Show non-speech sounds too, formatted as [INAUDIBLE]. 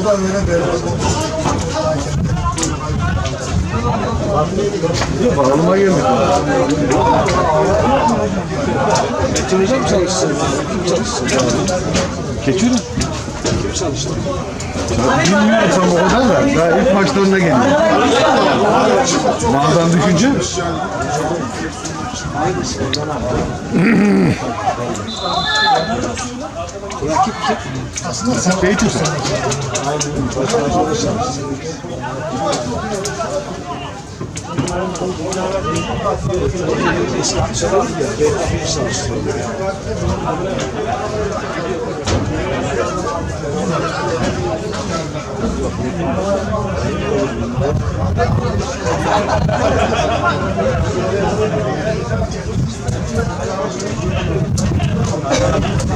O da böyle böyle. Bağlıma geldik. Metin hocam çalışsın. Kim? Bilmiyorum tam o kadar da. Daha ilk maçlarında geliyor. Mağazadan düşünce [CLEARS THROAT] [CLEARS THROAT] rakip kim? Aslında sen Beytüs'ün. Aynen.